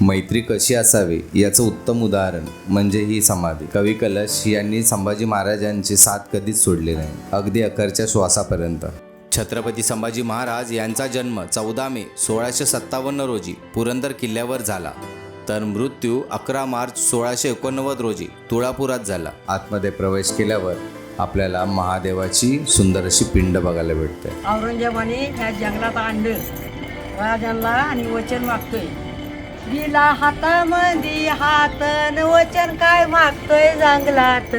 मैत्री कशी असावी याचं उत्तम उदाहरण म्हणजे ही समाधी. कवी कलश यांनी संभाजी महाराजांची साथ कधीच सोडली नाही. अगदी अखरच्या श्वासापर्यंत. छत्रपती संभाजी महाराज यांचा जन्म चौदा मे सोळाशे सत्तावन्न रोजी पुरंदर किल्ल्यावर झाला. तर मृत्यू अकरा मार्च सोळाशे एकोणनव्वद रोजी तुळापुरात झाला. आतमध्ये प्रवेश केल्यावर आपल्याला महादेवाची सुंदर अशी पिंड बघायला भेटते. औरंगजेबाने या जंगलात आणलं. राजांना आणि वचन मागतोय. दिला हातामध्ये हात न वचन काय मागतोय जंगलात?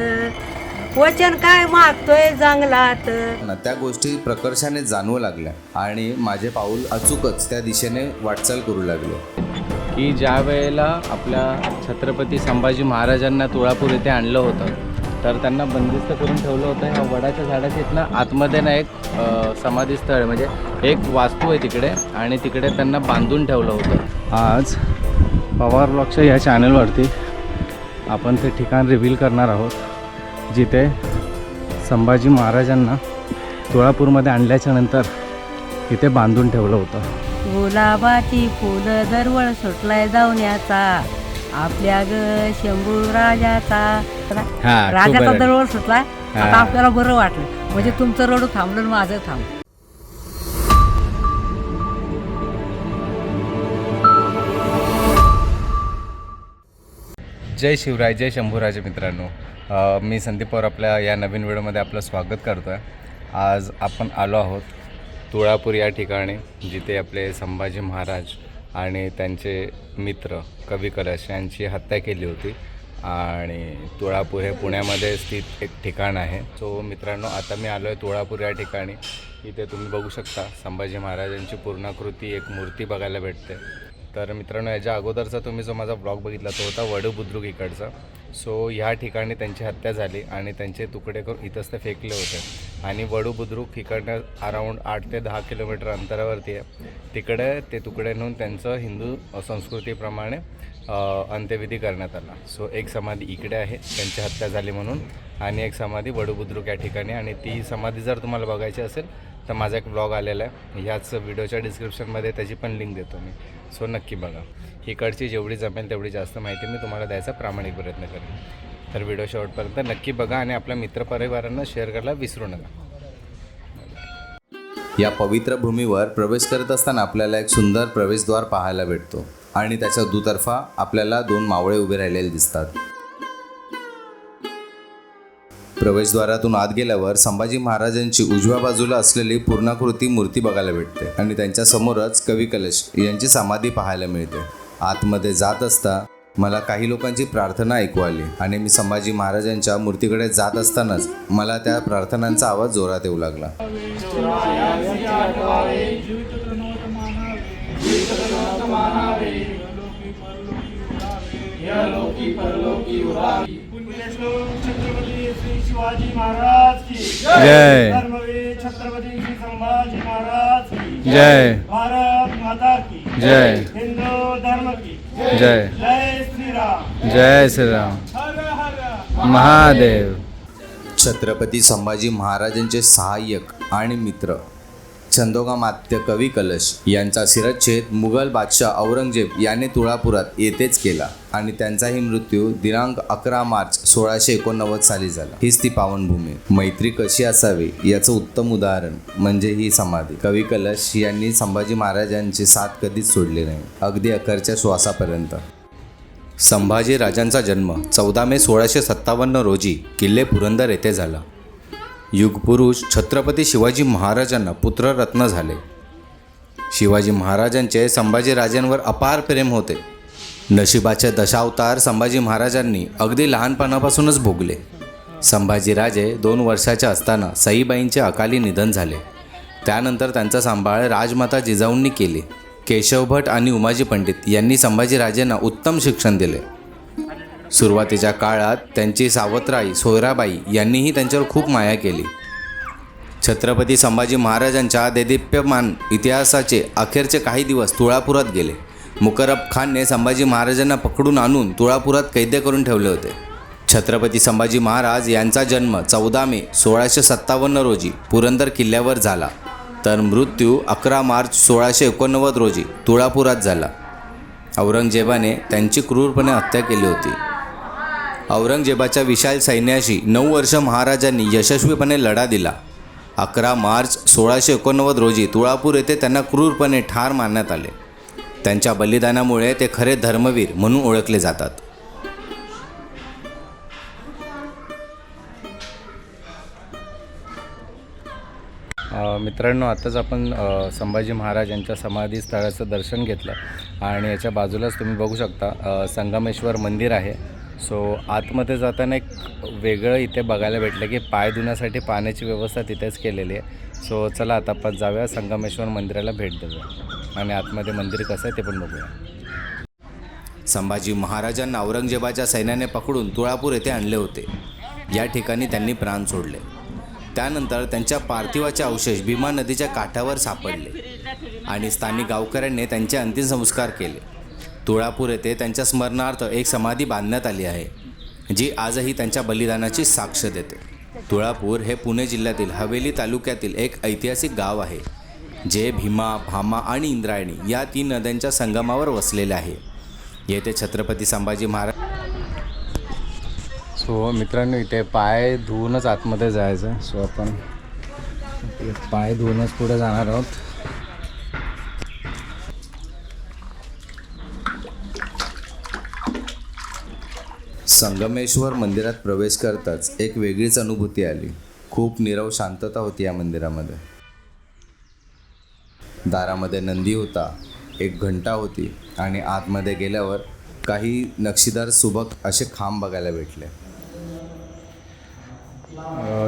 वचन काय मागतोय जंगलात? ना त्या गोष्टी प्रकर्षाने जाणवू लागल्या आणि माझे पाऊल अचूकच त्या दिशेने वाटचाल करू लागले. की ज्या वेळेला आपल्या छत्रपती संभाजी महाराजांना तुळापूर येथे आणलं होतं तर त्यांना बंदिस्त करून ठेवलं होतं. ह्या वडाच्या झाडाच्या इथनं आतमध्ये ना एक अ, समाधी स्थळ आहे, म्हणजे एक वास्तू आहे तिकडे आणि तिकडे त्यांना बांधून ठेवलं होतं. आज पवार ब्लॉगच्या या चॅनलवरती आपण ते ठिकाण रिव्हील करणार आहोत जिथे संभाजी महाराजांना तुळापूरमध्ये आणल्याच्या नंतर इथे बांधून ठेवलं होतं. गुलाबाची फुलं दरवळ सुटलाय जाऊण्याचा आपल्या ग शंभू राजाचा. हा, राजाचा. दरवळ सुटलाय. हा. आता आपल्याला बरं वाटलं. म्हणजे तुमचं रडू थांबलं माझं थांबलं. जय शिवराय जय शंभूराजे मित्रांनो. मी संदीप पवार आपल्या या नवीन व्हिडिओमध्ये आपलं स्वागत करतो आहे आज आपण आलो आहोत तुळापूर या ठिकाणी जिथे आपले संभाजी महाराज आणि त्यांचे मित्र कवी कलश यांची हत्या केली होती. आणि तुळापूर हे पुण्यामध्ये स्थित एक ठिकाण आहे. सो मित्रांनो आता मी आलो आहे तुळापूर या ठिकाणी. इथे तुम्ही बघू शकता संभाजी महाराजांची पूर्णाकृती एक मूर्ती बघायला भेटते. तर मित्रांनो याच्या अगोदरचा तुम्ही जो माझा ब्लॉग बघितला तो होता वडू बुद्रुक इकडचा. सो ह्या ठिकाणी त्यांची हत्या झाली आणि त्यांचे तुकडे करून इथंच ते फेकले होते. आणि वडू बुद्रुक इकडनं अराऊंड आठ ते दहा किलोमीटर अंतरावरती आहे. तिकडे ते तुकडे नेऊन त्यांचं हिंदू संस्कृतीप्रमाणे अंत्यविधी करण्यात आला. सो एक समाधी इकडे आहे त्यांची हत्या झाली म्हणून. आणि एक समाधी वडू बुद्रुक या ठिकाणी आणि ती समाधी जर तुम्हाला बघायची असेल तर माझा एक ब्लॉग आलेला आहे. ह्याच व्हिडिओच्या डिस्क्रिप्शनमध्ये त्याची पण लिंक देतो मी. सो नक्की बघा. इकडची जेवढी जमेल तेवढी जास्त माहिती मी तुम्हाला द्यायचा प्रामाणिक प्रयत्न करेन. तर व्हिडिओ शेवटपर्यंत नक्की बघा आणि आपल्या मित्रपरिवारांना शेअर करायला विसरू नका. या पवित्र भूमीवर प्रवेश करत असताना आपल्याला एक सुंदर प्रवेशद्वार पाहायला भेटतो. आणि त्याच्या दुतर्फा आपल्याला दोन मावळे उभे राहिलेले दिसतात. प्रवेशद्वारातून आत गेल्यावर संभाजी महाराजांची उजव्या बाजूला असलेली पूर्णाकृती मूर्ती बघायला भेटते आणि त्यांच्या समोरच कवी कलश यांची समाधी पाहायला मिळते. आतमध्ये जात असता मला काही लोकांची प्रार्थना ऐकू आली आणि मी संभाजी महाराजांच्या मूर्तीकडे जात असतानाच मला त्या प्रार्थनांचा आवाज जोरात येऊ लागला. पुण्यश्लोक छत्रपती शिवाजी महाराज की जय. धर्मवीर छत्रपती श्री संभाजी महाराज की जय. भारत माता की जय. हिंदू धर्म की जय. जय श्रीराम. जय श्रीराम. हर हर. महादेव. छत्रपती संभाजी महाराजांचे सहाय्यक आणि मित्र. छंदोगामात्य कवी कलश यांचा शिरच्छेद मुघल बादशाह औरंगजेब याने तुळापुरात येथेच केला आणि त्यांचाही मृत्यू दिनांक अकरा मार्च सोळाशे एकोणनव्वद साली झाला. हीच ती पावनभूमी. मैत्री कशी असावी याचं उत्तम उदाहरण म्हणजे ही समाधी. कवी कलश यांनी संभाजी महाराजांची साथ कधीच सोडली नाही. अगदी अखरच्या श्वासापर्यंत. संभाजी राजांचा जन्म चौदा मे सोळाशे सत्तावन्न रोजी किल्ले पुरंदर येथे झाला. युगपुरुष छत्रपती शिवाजी महाराजांना पुत्ररत्न झाले. शिवाजी महाराजांचे संभाजीराजांवर अपार प्रेम होते. नशिबाचे दशावतार संभाजी महाराजांनी अगदी लहानपणापासूनच भोगले. संभाजीराजे दोन वर्षाचे असताना सईबाईंचे अकाली निधन झाले. त्यानंतर त्यांचा सांभाळ राजमाता जिजाऊंनी केली. केशव भट आणि उमाजी पंडित यांनी संभाजीराजेंना उत्तम शिक्षण दिले. सुरुवातीच्या काळात त्यांची सावत्राई सोयराबाई यांनीही त्यांच्यावर खूप माया केली. छत्रपती संभाजी महाराजांच्या देदीप्यमान इतिहासाचे अखेरचे काही दिवस तुळापुरात गेले. मुकरब खानने संभाजी महाराजांना पकडून आणून तुळापुरात कैद करून ठेवले होते. छत्रपती संभाजी महाराज यांचा जन्म चौदा मे सोळाशे सत्तावन्न रोजी पुरंदर किल्ल्यावर झाला. तर मृत्यू अकरा मार्च सोळाशे एकोणनव्वद रोजी तुळापुरात झाला. औरंगजेबाने त्यांची क्रूरपणे हत्या केली होती. औरंगजेबाच्या विशाल सैन्याशी नऊ वर्ष महाराजांनी यशस्वीपणे लढा दिला. अकरा मार्च सोळाशे एकोणनव्वद रोजी तुळापूर येथे त्यांना क्रूरपणे ठार मारण्यात आले. त्यांच्या बलिदानामुळे ते खरे धर्मवीर म्हणून ओळखले जातात. मित्रांनो आत्ताच आपण संभाजी महाराज यांच्या समाधी स्थळाचं दर्शन घेतलं. आणि याच्या बाजूलाच तुम्ही बघू शकता संगमेश्वर मंदिर आहे. सो आतमध्ये जाताना एक वेगळं इथे बघायला भेटलं की पाय धुण्यासाठी पाण्याची व्यवस्था तिथेच केलेली आहे. सो चला आता आपण जाऊया संगमेश्वर मंदिराला भेट देऊया. आणि आतमध्ये मंदिर कसं आहे ते पण बघूया. संभाजी महाराजांना औरंगजेबाच्या सैन्याने पकडून तुळापूर येथे आणले होते. या ठिकाणी त्यांनी प्राण सोडले. त्यानंतर त्यांच्या पार्थिवाचे अवशेष भीमा नदीच्या काठावर सापडले. आणि स्थानिक गावकऱ्यांनी त्यांचे अंतिम संस्कार केले. तुळापूर येथे त्यांच्या स्मरणार्थ एक समाधी बांधण्यात आली आहे जी आजही त्यांच्या बलिदानाची साक्ष देते. तुळापूर हे पुणे जिल्ह्यातील हवेली तालुक्यातील एक ऐतिहासिक गाव आहे जे भीमा भामा आणि इंद्रायणी या तीन नद्यांच्या संगमावर वसलेले आहे. येथे छत्रपती संभाजी महाराज सो मित्रांनो इथे पाय धुवूनच आतमध्ये जायचं. सो आपण पाय धुवूनच पुढे जाणार आहोत. संगमेश्वर मंदिरात प्रवेश करताच एक वेगळीच अनुभूती आली. खूप निरव शांतता होती या मंदिरामध्ये. दारामध्ये नंदी होता एक घंटा होती आणि आतमध्ये गेल्यावर काही नक्षीदार सुबक असे खांब बघायला भेटले.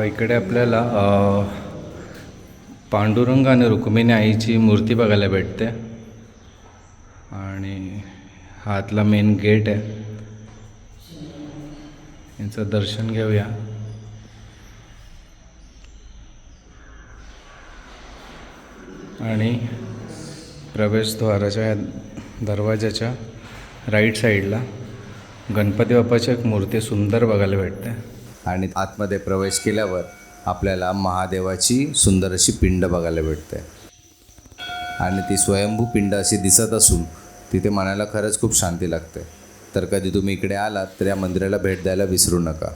इकडे आपल्याला पांडुरंग आणि रुक्मिणी आईची मूर्ती बघायला भेटते. आणि हा आतला मेन गेट आहे. यांचं दर्शन घेऊया. आणि प्रवेशद्वाराच्या दरवाजाच्या राईट साईडला गणपती बाप्पाची एक मूर्ती सुंदर बघायला भेटते. आणि आतमध्ये प्रवेश केल्यावर आपल्याला महादेवाची सुंदर अशी पिंड बघायला भेटते. आणि ती स्वयंभू पिंड अशी दिसत असून तिथे मनाला खरंच खूप शांती लागते. तर कधी तुम्ही इकडे आलात तर या मंदिराला भेट द्यायला विसरू नका.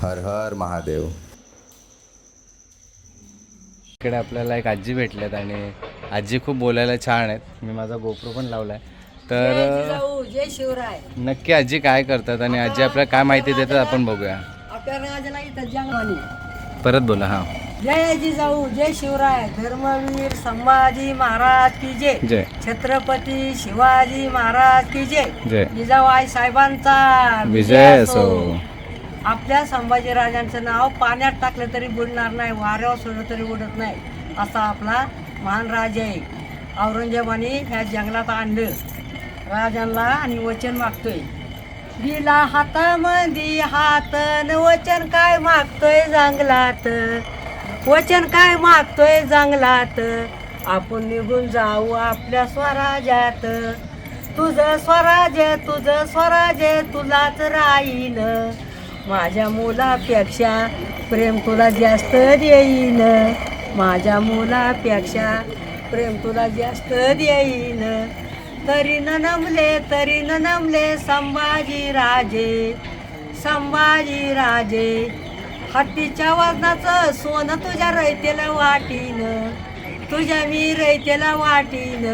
हर हर महादेव. इकडे आपल्याला एक आजी भेटल्यात आणि आजी खूप बोलायला छान आहेत. मी माझा गोप्रो पण लावला आहे तर जय शिवराय. नक्की आजी काय करतात आणि आजी आपल्याला काय माहिती देतात आपण बघूया. परत बोला हां. जय जिजाऊ जय शिवराय. धर्मवीर संभाजी महाराज की जय. जय. छत्रपती शिवाजी महाराज की जय. जय. जिजाऊ आई साहेबांचा विजय असो. आपल्या संभाजी राजांचं नाव पाण्यात टाकलं तरी बुडणार नाही वाऱ्यावर सोडलं तरी उडत नाही असा आपला महान राजा आहे. औरंगजेबाने ह्या जंगलात आणलं. राजांना आणि वचन मागतोय. दिला हातामध्ये हात न वचन काय मागतोय जंगलात? वचन काय मागतोय जंगलात? आपण निघून जाऊ आपल्या स्वराज्यात. तुझं स्वराज्य तुझं स्वराज्य तुलाच राहीन. माझ्या मुलापेक्षा प्रेम तुला जास्त देईन. माझ्या मुलापेक्षा प्रेम तुला जास्त देईन. तरी नमले तरी नमले संभाजी राजे संभाजी राजे हत्तीच्या वजनाचं सोनं तुझ्या रयतेला वाटीन. तुझ्या मी रयतेला वाटीन.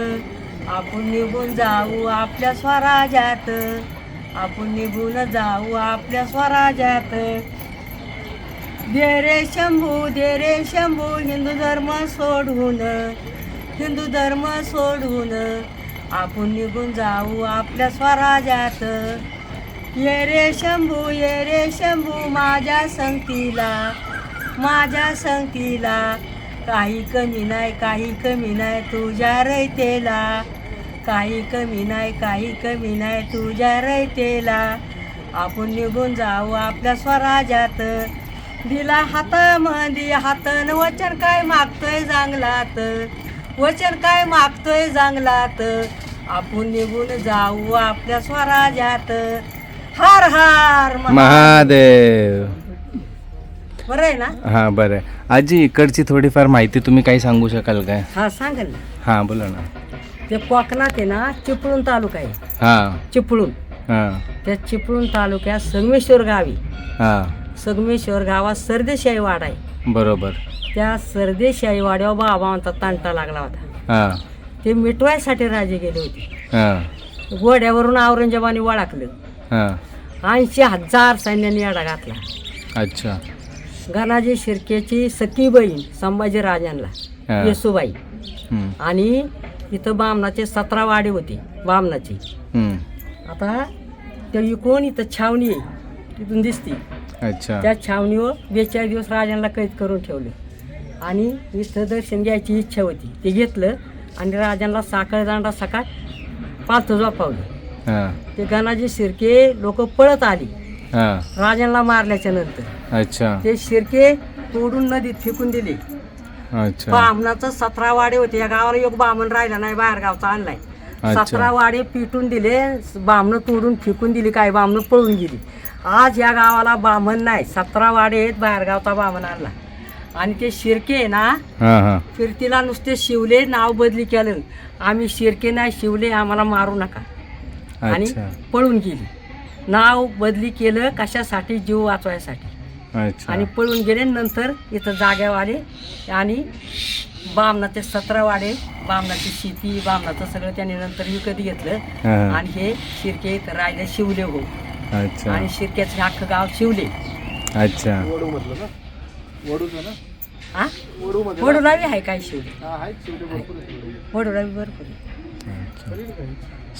आपण निघून जाऊ आपल्या स्वराज्यात. आपण निघून जाऊ आपल्या स्वराज्यात. दे रे शंभू दे रे शंभू हिंदू धर्म सोडून. हिंदू धर्म सोडून. आपण निघून जाऊ आपल्या स्वराज्यात. ये रे शंभू ये रे शंभू माझ्या संगतीला माझ्या संगतीला. काही कमी नाही काही कमी नाही तुझ्या रयतेला. काही कमी नाही काही कमी नाही तुझ्या रयतेला. आपण निघून जाऊ आपल्या स्वराज्यात. दिला हातामध्ये हातन वचन काय मागतोय जांगलात? वचन काय मागतोय जांगलात? आपण निघून जाऊ आपल्या स्वराज्यात. हार हार महा- महादेव. बरं आहे ना? हां बरं आजी इकडची थोडीफार माहिती तुम्ही काही सांगू शकाल काय? हा सांगेल ना. हां बोला ना. ते कोकणात आहे ना चिपळूण तालुका आहे. हां. चिपळूण. हां. त्या चिपळूण तालुक्यात संगमेश्वर गावी. हां. संगमेश्वर गावात सरदेशाही वाडा आहे. बरोबर. त्या सरदेशाही वाड्यावर बाबांचा तांटा लागला होता. हां. ते मिटवायसाठी राजे गेले होते. हां. घोड्यावरून औरंगजेबाने वळखलं. हां. ऐंशी हजार सैन्याने याडा घातला अच्छा. गणाजी शिर्केची सखी बहीण संभाजी राजांना हा. येसुबाई. हम्म, आणि इथं बामणाचे सतरा वाडे होते बामणाची. हम्म, आता त्या इकून इथं छावणी आहे तिथून दिसते. अच्छा. त्या छावणीवर बेचाळीस दिवस राजांना कैद करून ठेवले. आणि इथं दर्शन घ्यायची इच्छा होती ते घेतलं आणि राजांना साखळदांडा सकाळ पालथं झोपावलं. ते गणाजी शिर्के लोक पळत आली. राजांना मारल्याच्या नंतर. अच्छा. ते शिर्के तोडून नदीत फेकून दिले. बामणाचं सतरा वाडे होते. या गावाला एक बामण राहिला नाही बाहेर गावचा आणलाय. सतरा वाडे पिटून दिले बामणं तोडून फेकून दिली काय बामणं पळून गेली. आज या गावाला बामण नाही सतरा वाडे आहेत बाहेर गावचा बामण आणला. आणि ते शिर्के आहे ना फिरतीला नुसते शिवले नाव बदली केलं. आम्ही शिर्के नाही शिवले आम्हाला मारू नका. आणि अच्छा. पळून गेली. नाव बदली केलं कशासाठी जीव वाचवायसाठी. अच्छा. आणि पळून गेले नंतर इथं जाग्यावर आले आणि बामणाचे सतरा वाडे बामणाची शेती बामणाचं सगळं त्यांनी नंतर विकत घेतलं. हां. आणि हे शिरके इथं राहिले शिवले हो. अच्छा. आणि शिरक्याचं अख्खं गाव शिवले. अच्छा. हा वडोलावी आहे काय शिवले? वडोलावी भरपूर आहे.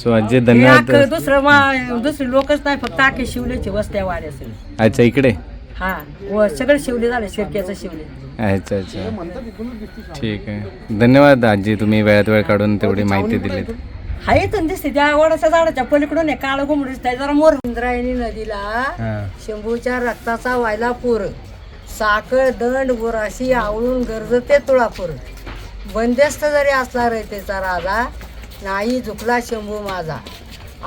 सो हे धन्यवाद अख्खं दुसरं मा दुसरे लोकच नाही फक्त अख्खे शिवलेचे वस्त्या वाड्या सगळे अच्छा इकडे? हा व सगळे शिवले झाले शिरक्याचं शिवले. अच्छा अच्छा. ठीक आहे. धन्यवाद आजी तुम्ही वेळात वेळ काढून तेवढी माहिती दिली हाय दिसते त्या वडाच्या झाडाच्या पलीकडून आहे काळं घुमड दिसतंय. जरा मोर इंद्रायणी नदीला हां. शंभूच्या रक्ताचा व्हायला पूर. साखळ दंड बुराशी आवळून गरजते तुळापूर बंदिस्त जरी असला रयतेचा राजा नाही झुकला शंभू माझा.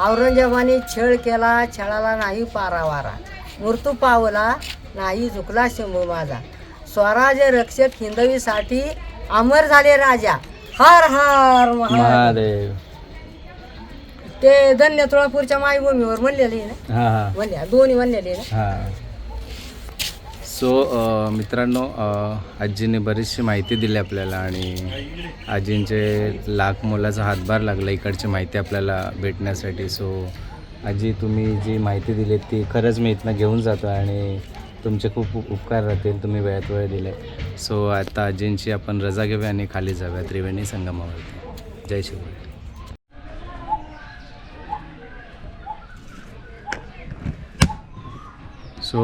औरंगजेबाने छळ केला छळाला नाही पारावारा. मृत्यू पावला नाही झुकला शंभू माझा. स्वराज्य रक्षक हिंदवीसाठी अमर झाले राजा. हर हर महादेव. ते धन्य तुळापूरच्या मायभूमीवर म्हणलेले ना? म्हणल्या दोन्ही म्हणलेले ना? हां. सो मित्रांनो आजीने बरीचशी माहिती दिली आपल्याला आणि आजींचे लाख मोलाचा हातभार लागला इकडची माहिती आपल्याला भेटण्यासाठी. सो आजी तुम्ही जी माहिती दिली ती खरंच मी इथनं घेऊन जातो आणि तुमचे खूप उपकार राहतील तुम्ही वेळात वेळ दिले सो आता आजींची आपण रजा घेऊया आणि खाली जाऊया त्रिवेणी संगमावरती. जय शिवराय. सो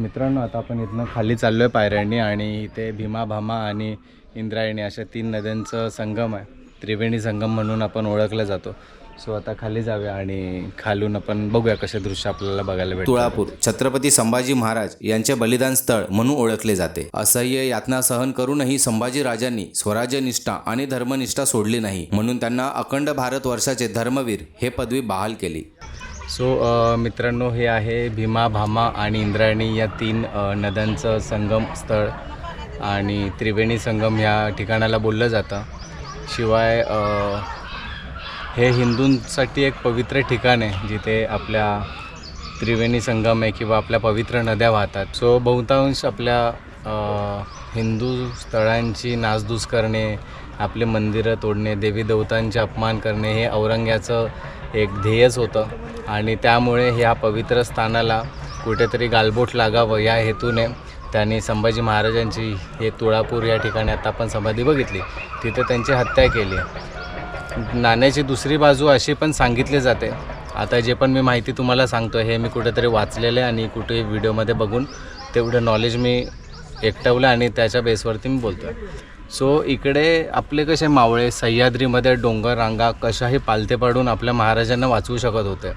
मित्रांनो आता आपण इथनं खाली चाललो आहे पायऱ्यांनी आणि इथे भीमा भामा आणि इंद्रायणी अशा तीन नद्यांचं संगम आहे. त्रिवेणी संगम म्हणून आपण ओळखला जातो. सो आता खाली जाऊया आणि खालून आपण बघूया कसे दृश्य आपल्याला बघायला भेटतो तुळापूर छत्रपती संभाजी महाराज यांचे बलिदान स्थळ म्हणून ओळखले जाते. असह्य यातना सहन करूनही संभाजी राजांनी स्वराज्य निष्ठा आणि धर्मनिष्ठा सोडली नाही म्हणून त्यांना अखंड भारत वर्षाचे धर्मवीर हे पदवी बहाल केली. सो अ, मित्रांनो हे आहे भीमा भामा आणि इंद्रायणी या तीन नद्यांचं संगम स्थळ. आणि त्रिवेणी संगम या ठिकाणाला बोललं जातं. शिवाय हे हिंदूंसाठी एक पवित्र ठिकाण आहे जिथे आपल्या त्रिवेणी संगम आहे किंवा आपल्या पवित्र नद्या वाहतात. सो बहुतांश आपल्या हिंदू स्थळांची नासधूस करणे आपले मंदिरं तोडणे देवी देवतांचे अपमान करणे हे औरंग्याचं एक ध्येयच होतं. आणि त्यामुळे ह्या पवित्र स्थानाला कुठेतरी गालबोट लागावं या हेतूने त्यांनी संभाजी महाराजांची हे तुळापूर या ठिकाणी आता आपण समाधी बघितली. तिथे त्यांची हत्या केली. नाण्याची दुसरी बाजू अशी पण सांगितली जाते. आता जे पण मी माहिती तुम्हाला सांगतो हे मी कुठेतरी वाचलेलं आहे आणि कुठे व्हिडिओमध्ये बघून तेवढं नॉलेज मी एकटवलं आणि त्याच्या बेसवरती मी बोलतो आहे सो इकडे आपले कसे मावळे सह्याद्रीमध्ये डोंगर रांगा कशाही पालथे पाडून आपल्या महाराजांना वाचवू शकत होते.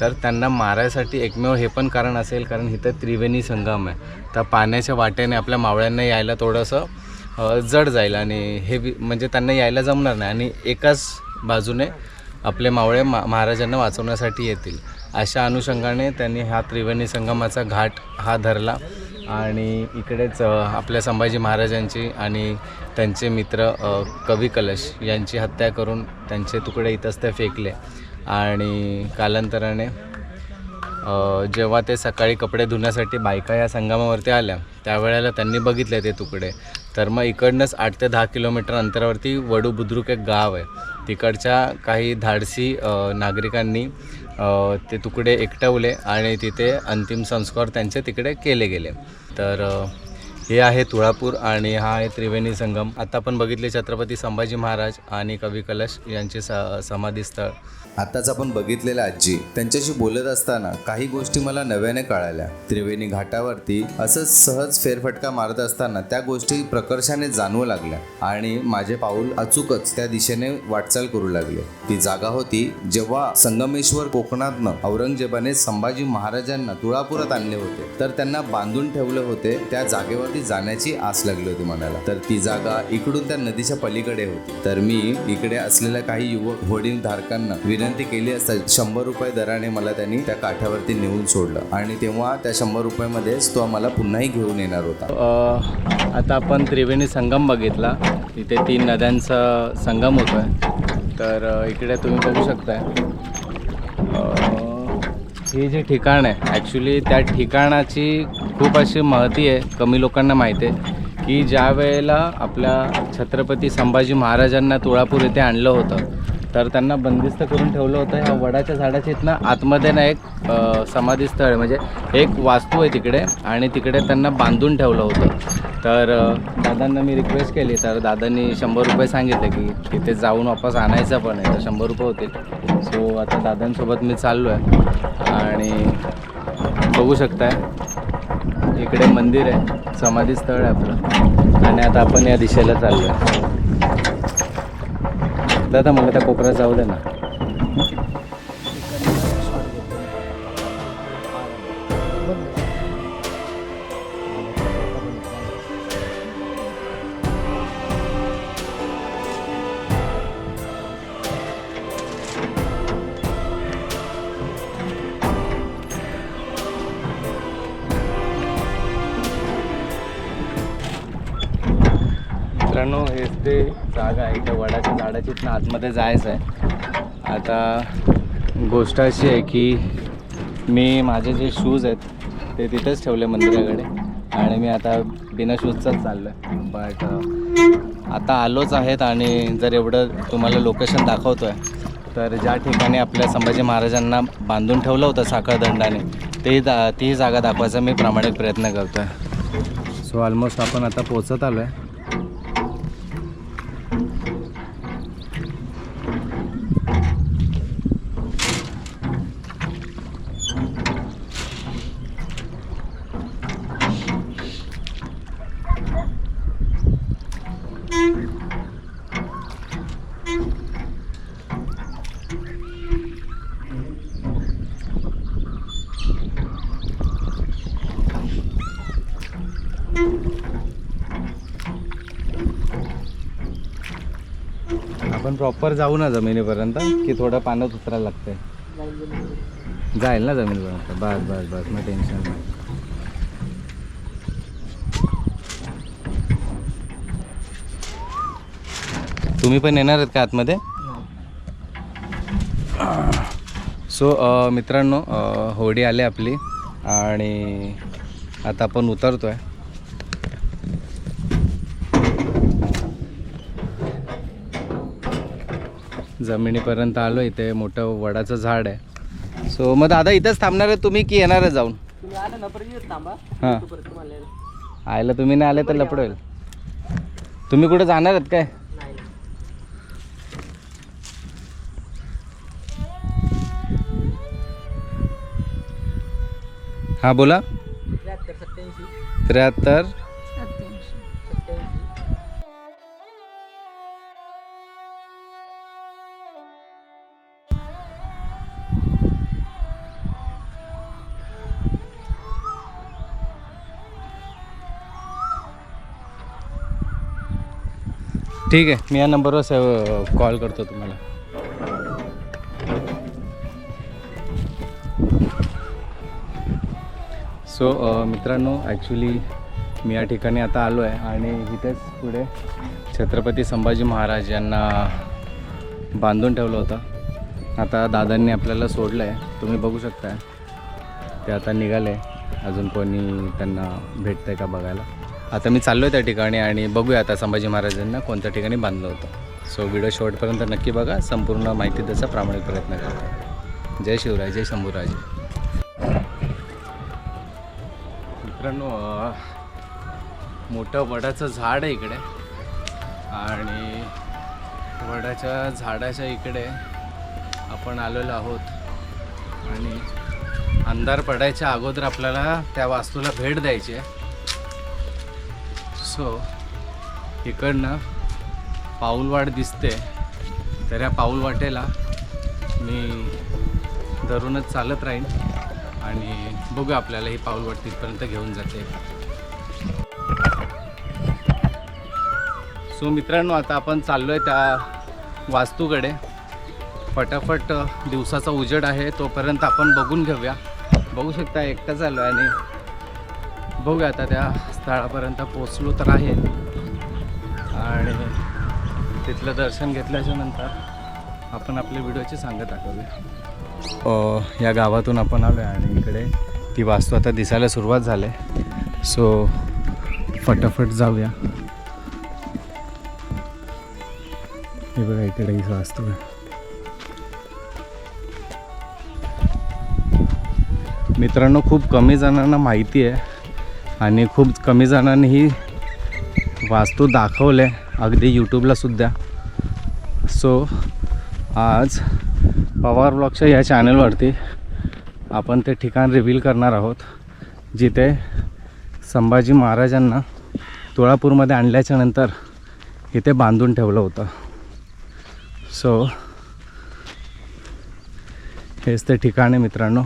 तर त्यांना मारायसाठी एकमेव हे पण कारण असेल कारण इथं त्रिवेणी संगम आहे. तर पाण्याच्या वाटेने आपल्या मावळ्यांना यायला थोडंसं जड जाईल आणि हे म्हणजे त्यांना यायला जमणार नाही आणि एकाच बाजूने आपले मावळे मा महाराजांना वाचवण्यासाठी येतील. अशा अनुषंगाने त्यांनी हा त्रिवेणी संगमाचा घाट हा धरला. आणि इकडेच आपल्या संभाजी महाराजांची आणि त्यांचे मित्र कवी कलश यांची हत्या करून त्यांचे तुकडे इथंच ते फेकले. आणि कालांतराने जेव्हा ते सकाळी कपडे धुण्यासाठी बायका या संगमावरती आल्या त्यावेळेला त्यांनी बघितले ते तुकडे. तर मग इकडनंच आठ ते दहा किलोमीटर अंतरावरती वडू बुद्रुक एक गाव आहे. तिकडच्या काही धाडसी नागरिकांनी ते तुकडे एकटवले आणि तिथे अंतिम संस्कार त्यांचे तिकडे केले गेले. तर अ, हे आहे तुळापूर आणि हा आहे त्रिवेणी संगम. आता आपण बघितले छत्रपती संभाजी महाराज आणि कवी कलश यांचे स समाधीस्थळ. आताच आपण बघितलेल्या आजी त्यांच्याशी बोलत असताना काही गोष्टी मला नव्याने कळाल्या. त्रिवेणी घाटावरती असंच सहज फेरफटका मारत असताना त्या गोष्टी प्रकर्षाने जाणवू लागल्या आणि माझे पाऊल अचूकच त्या दिशेने वाटचाल करू लागले. ती जागा होती जेव्हा संगमेश्वर कोकणातनं औरंगजेबाने संभाजी महाराजांना तुळापुरात आणले होते. तर त्यांना बांधून ठेवले होते त्या जागेवरती जाण्याची आस लागली होती मनाला. तर ती जागा इकडून त्या नदीच्या पलीकडे होती. तर मी इकडे असलेल्या काही युवक होर्डिंग धारकांना विनंती केली असता शंभर रुपये दराने मला त्यांनी त्या काठावरती नेऊन सोडलं आणि तेव्हा त्या शंभर रुपयामध्येच तो आम्हाला पुन्हाही घेऊन येणार होता. आता आपण त्रिवेणी संगम बघितला. तिथे तीन नद्यांचा संगम होतो आहे तर इकडे तुम्ही बघू शकताय. हे जे ठिकाण आहे ॲक्च्युली त्या ठिकाणाची खूप अशी महती आहे. कमी लोकांना माहिती आहे की ज्या वेळेला आपल्या छत्रपती संभाजी महाराजांना तुळापूर येथे आणलं होतं तर त्यांना बंदिस्त करून ठेवलं होतं. ह्या वडाच्या झाडाच्या इथनं आतमध्ये ना एक समाधीस्थळ आहे म्हणजे एक वास्तू आहे तिकडे आणि तिकडे त्यांना बांधून ठेवलं होतं. तर दादांना मी रिक्वेस्ट केली तर दादांनी शंभर रुपये सांगितले की तिथे जाऊन वापस आणायचं पण आहे तर शंभर रुपये होतील. सो आता दादांसोबत मी चाललो आहे आणि बघू शकताय. इकडे मंदिर आहे समाधी स्थळ आहे आपलं. आणि आता आपण या दिशेला चाललो आहे दादा मला त्या कोपऱ्यात जाऊ दे ना. मित्रांनो हेच ते जागा आहे त्या वडाच्या झाडाची. इथनं आतमध्ये जायचं आहे आता गोष्ट अशी आहे की मी माझे जे शूज आहेत ते तिथेच ठेवले मंदिराकडे. आणि मी आता बिना शूजचाच चाललो आहे बट आता आलोच आहेत आणि जर एवढं तुम्हाला लोकेशन दाखवतो आहे तर ज्या ठिकाणी आपल्या संभाजी महाराजांना बांधून ठेवलं होतं साखळदंडाने ते दा ती जागा दाखवायचा मी प्रामाणिक प्रयत्न करतो आहे सो ऑलमोस्ट आपण आता पोचत आलो आहे प्रॉपर जाऊ ना जमिनीपर्यंत की थोडं पाण्यात उतरायला लागतंय. जाईल ना जमिनीपर्यंत. बस बस बस. मग टेन्शन नाही. तुम्ही पण येणार आहेत का आतमध्ये? सो मित्रांनो होडी आली आपली आणि आता आपण उतरतो आहे जमिनीपर्यंत आलो इथे मोठं वडाचं झाड आहे. सो मग दादा इथंच थांबणार आहे तुम्ही की येणार आहे जाऊन? हां. आयला तुम्ही नाही आले तर लपडवेल तुम्ही कुठे जाणार आहेत काय? हां बोला. त्र्याहत्तर ठीक आहे मी या नंबरवर सेव कॉल करतो तुम्हाला. सो मित्रांनो ॲक्च्युली मी या ठिकाणी आता आलो आहे आणि इथेच पुढे छत्रपती संभाजी महाराज यांना बांधून ठेवलं होतं. आता दादांनी आपल्याला सोडलं आहे. तुम्ही बघू शकताय. ते आता निघाले. अजून कोणी त्यांना भेटतं आहे का बघायला? आता मी चाललो आहे त्या ठिकाणी आणि बघूया आता संभाजी महाराजांना कोणत्या ठिकाणी बांधलं होतं. सो व्हिडिओ शेवटपर्यंत नक्की बघा. संपूर्ण माहिती त्याचा प्रामाणिक प्रयत्न करा. जय शिवराय जय शंभूराजे. मित्रांनो मोठं वडाचं झाड आहे इकडे. आणि वडाच्या झाडाच्या इकडे आपण आलेलो आहोत. आणि अंधार पडायच्या अगोदर आपल्याला त्या वास्तूला भेट द्यायची आहे. सो इकडनं पाऊलवाट दिसते तर या पाऊलवाटेला मी धरूनच चालत राहीन आणि बघू आपल्याला ही पाऊलवाट तिथपर्यंत घेऊन जाते. सो मित्रांनो आता आपण चाललो आहे त्या वास्तूकडे. फटाफट दिवसाचा उजेड आहे तोपर्यंत आपण बघून घेऊया. बघू शकता एकटा झालो आणि बघूया आता त्या स्थळापर्यंत पोचलो तर आहे. आणि तिथलं दर्शन घेतल्याच्या नंतर आपण आपल्या व्हिडिओची सांगत टाकूया या गावातून आपण आलो आहे आणि इकडे ती वास्तू आता दिसायला सुरुवात झाली. सो फटाफट जाऊया. हे बघा इकडे ही वास्तू आहे. मित्रांनो खूप कमी जणांना माहिती आहे आणि खूप कमी जणांनी ही वास्तू दाखवले अगदी यूट्यूबलासुद्धा सो आज पवार ब्लॉगच्या या चॅनलवरती आपण ते ठिकाण रिव्हील करणार आहोत जिथे संभाजी महाराजांना तुळापूरमध्ये आणल्याच्या नंतर इथे बांधून ठेवलं होतं. सो हेच ते ठिकाण आहे मित्रांनो.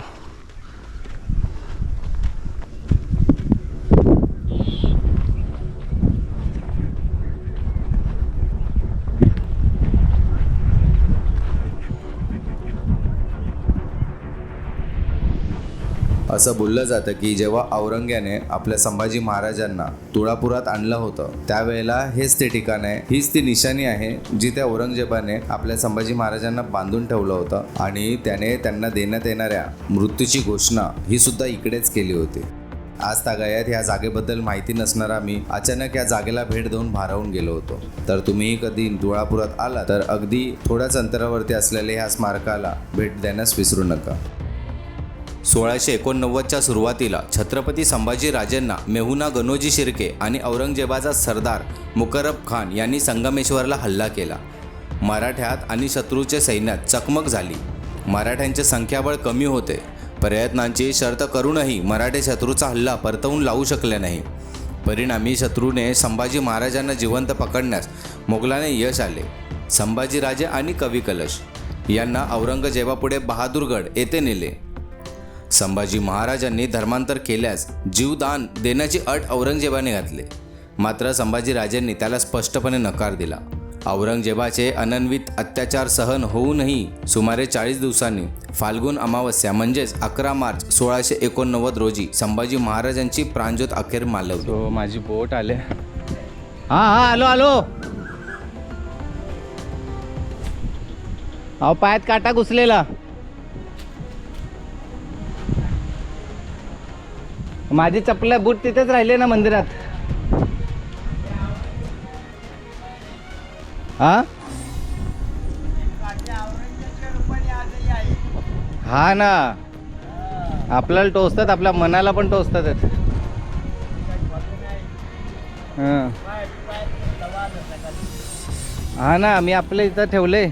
असं बोललं जातं की जेव्हा औरंग्याने आपल्या संभाजी महाराजांना तुळापुरात आणलं होतं त्यावेळेला हेच ते ठिकाण आहे. हीच ती निशाणी आहे जिथे औरंगजेबाने आपल्या संभाजी महाराजांना बांधून ठेवलं होतं आणि त्याने त्यांना देण्यात येणाऱ्या मृत्यूची घोषणा ही सुद्धा इकडेच केली होती. आज तागायत ह्या जागेबद्दल माहिती नसणारा मी अचानक या जागेला भेट देऊन भारावून गेलो होतो. तर तुम्हीही कधी तुळापुरात आला तर अगदी थोड्याच अंतरावरती असलेल्या ह्या स्मारकाला भेट देण्यास विसरू नका. सोळाशे एकोणनव्वदच्या सुरुवातीला छत्रपती संभाजीराजेंना मेहुना गणोजी शिर्के आणि औरंगजेबाचा सरदार मुकरब खान यांनी संगमेश्वरला हल्ला केला. मराठ्यात आणि शत्रूच्या सैन्यात चकमक झाली. मराठ्यांचे संख्याबळ कमी होते. प्रयत्नांची शर्त करूनही मराठे शत्रूचा हल्ला परतवून लावू शकले नाही. परिणामी शत्रूने संभाजी महाराजांना जिवंत पकडण्यास मोगलाने यश आले. संभाजीराजे आणि कवी कलश यांना औरंगजेबापुढे बहादूरगड येथे नेले. संभाजी महाराजांनी धर्मांतर केल्यास जीवदान देण्याची अट औरंगजेबाने घातली. मात्र संभाजीराजांनी त्याला स्पष्टपणे नकार दिला. औरंगजेबाचे अनन्वित अत्याचार सहन होऊनही सुमारे चाळीस दिवसांनी फाल्गुन अमावस्या म्हणजेच अकरा मार्च सोळाशे एकोणनव्वद रोजी संभाजी महाराजांची प्राणज्योत अखेर मालवली. माझी बोट आले हां हां आलो आलो. अहो पायात काटा घुसलेला. माझी चपला बूट तिथेच राहिले ना मंदिरात. हा? हा ना. आपल्याला टोचतात आपल्या मनाला पण टोचतात. हं. हा ना मी आपल्या इथं ठेवले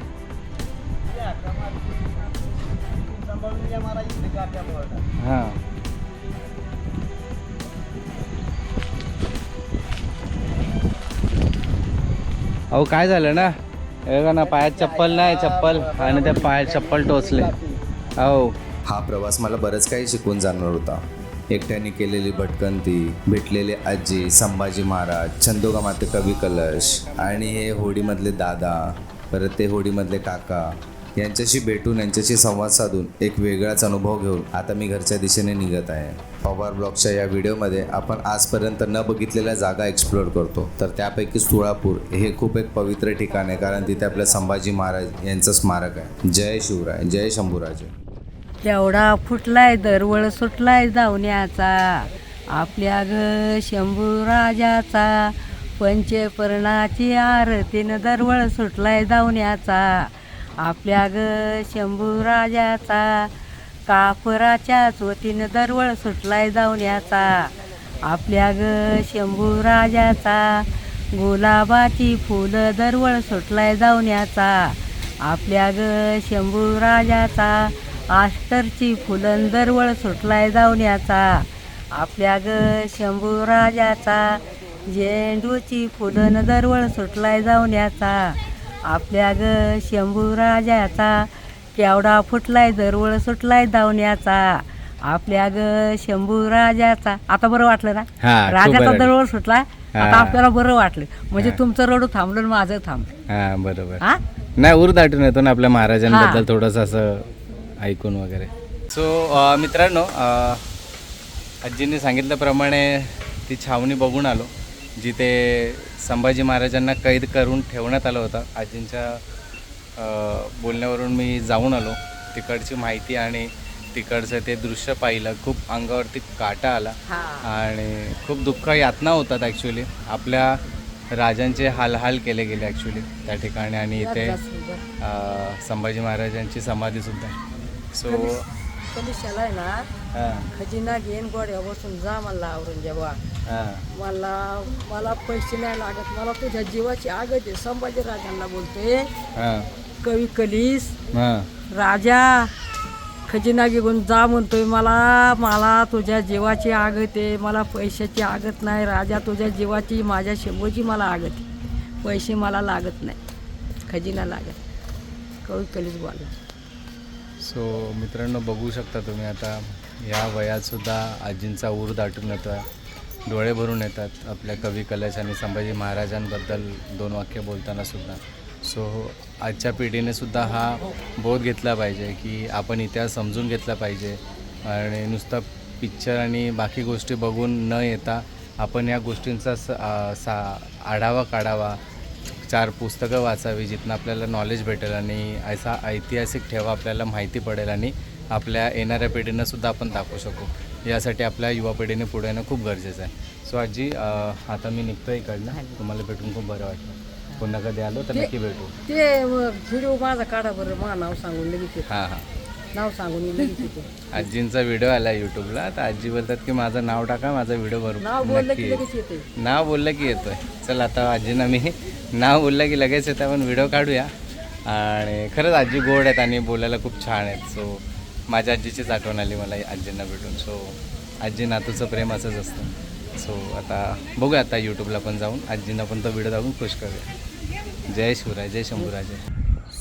हा. अहो काय झालं ना? हे बघा ना पायात चप्पल नाही चप्पल. आणि त्या पायात चप्पल टोचले. अहो. हा प्रवास मला बरंच काही शिकवून जाणार होता. एकट्याने केलेली भटकंती भेटलेले आजी संभाजी महाराज छंदोगा माते कवी कलश आणि हे होडीमधले दादा परत ते होडीमधले काका यांच्याशी भेटून यांच्याशी संवाद साधून एक वेगळाच अनुभव घेऊन आता मी घरच्या दिशेने निघत आहे. पवार ब्लॉगच्या या व्हिडिओमध्ये आपण आजपर्यंत न बघितलेल्या जागा एक्सप्लोअर करतो. तर त्यापैकी तुळापूर हे खूप एक पवित्र ठिकाण आहे कारण तिथे आपल्या संभाजी महाराज यांचं स्मारक आहे. जय शिवराय जय शंभूराजे. एवढा फुटलाय दरवळ सुटलाय धावण्याचा आपल्या ग शंभूराजाचा पंचपर्णाची आरतीनं दरवळ सुटलाय धावण्याचा आपल्या ग शंभू राजाचा. कापराच्याच वतीनं दरवळ सुटलाय जाऊन याचा आपल्या ग शंभू राजाचा. गुलाबाची फुलं दरवळ सुटलाय जाऊन याचा आपल्या ग शंभू राजाचा. आष्टरची फुलं दरवळ सुटलाय जाऊन याचा आपल्या ग शंभू राजाचा. झेंडूची फुलं दरवळ सुटलाय जाऊन याचा आपल्या ग शंभू राजाचा केवढा फुटलाय दरवळ सुटलाय धावण्याचा आपल्या ग शंभू राजाचा. आता बरं वाटलं ना? हा, राजाचा. दरवळ सुटला आता. आपल्याला बरं वाटलं. म्हणजे तुमचं रडू थांबलं आणि माझं थांबलं. हां बरोबर. हा? नाही उर दाटून येतो ना आपल्या महाराजांबद्दल. थोडंसं असं ऐकून वगैरे. सो मित्रांनो आजींनी सांगितल्याप्रमाणे ती छावणी बघून आलो जिथे संभाजी महाराजांना कैद करून ठेवण्यात आलं होतं. आजींच्या बोलण्यावरून मी जाऊन आलो. तिकडची माहिती आणि तिकडचं ते दृश्य पाहिलं. खूप अंगावरती काटा आला आणि खूप दुःख यातना होतात ॲक्च्युली आपल्या राजांचे हालहाल केले गेले ॲक्च्युली त्या ठिकाणी आणि इथे संभाजी महाराजांची समाधीसुद्धा. आहे सो कलिशाला आहे ना खजिना घेऊन गोड्या बसून जा मला औरंगाबाद हां. मला मला पैसे नाही लागत मला तुझ्या जीवाची आगत आहे संभाजी राजांना बोलते. हां. कवी कलीस राजा खजिना घेऊन जा म्हणतोय मला. मला तुझ्या जीवाची आगत आहे मला पैशाची आगत नाही. राजा तुझ्या जीवाची माझ्या शंभूची मला आगत आहे. पैसे मला लागत नाही. खजिना लागत कवी कलीस बोला सो मित्रांनो बघू शकता तुम्ही आता या वयातसुद्धा आजींचा ऊर दाटून येतो आहे डोळे भरून येतात आपल्या कवी कलश आणि संभाजी महाराजांबद्दल दोन वाक्य बोलताना सुद्धा. सो आजच्या पिढीने सुद्धा हा बोध घेतला पाहिजे की आपण इतिहास समजून घेतला पाहिजे आणि नुसतं पिक्चर आणि बाकी गोष्टी बघून न येता आपण या गोष्टींचा सा आढावा काढावा. चार पुस्तकं वाचावी जिथनं आपल्याला नॉलेज भेटेल आणि असा ऐतिहासिक ठेवा आपल्याला माहिती पडेल आणि आपल्या येणाऱ्या पिढीनं सुद्धा आपण दाखवू शकू. यासाठी आपल्या युवा पिढीने पुढे येणं खूप गरजेचं आहे. सो आजी अं, आता मी निघतो इकडनं. तुम्हाला भेटून खूप बरं वाटलं. पुन्हा कधी आलो तर नक्की भेटू. ते व्हिडिओ माझा काढा बरं. मला नाव सांगून लगेच येतो. हां हां. नाव सांगून मी लगेच येतो. आजींचा व्हिडिओ आला यूट्यूबला तर आजी बोलतात की माझं नाव टाका माझा व्हिडिओ नाव बरोबर बोललं नक्की की येईल. लगेच येते. नाव बोललं की येतोय. चल आता आजींना मी नाव बोललं की लगेच येतं आपण व्हिडिओ काढूया. आणि खरंच आजी गोड आहेत आणि बोलायला खूप छान आहेत. सो माझ्या आजीचीच आठवण आली मला आजींना भेटून. सो आजी नातूचं प्रेम असंच असतं. सो आता बघूया आता यूट्यूबला पण जाऊन. आजींना पण तो व्हिडिओ दाखवून खुश करूया. जय शिवराय जय शंभूराजे.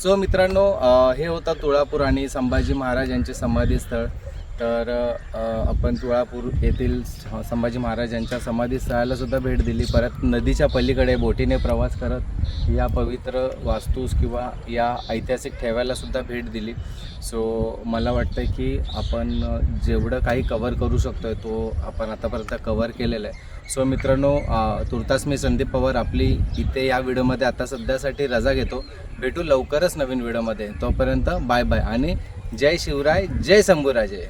सो मित्रांनो हे होतं तुळापूर आणि संभाजी महाराज यांचे समाधीस्थळ तर आपण तुळापूर येथील संभाजी महाराज यांच्या समाधीस्थळाला सुद्धा भेट दिली. परत नदीच्या पलीकडे बोटीने प्रवास करत या पवित्र वास्तूस किंवा या ऐतिहासिक ठेव्याला सुद्धा भेट दिली. सो मला वाटतं की आपण जेवढं काही कवर करू शकतो आहे तो आपण आतापर्यंत कवर केलेला आहे. सो मित्रांनो तुर्तास मी संदीप पवार आपली इथे या व्हिडिओमध्ये आता सध्यासाठी रजा घेतो. भेटू लवकरच नवीन व्हिडिओमध्ये. तोपर्यंत बाय बाय आणि जय शिवराय जय शंभूराजे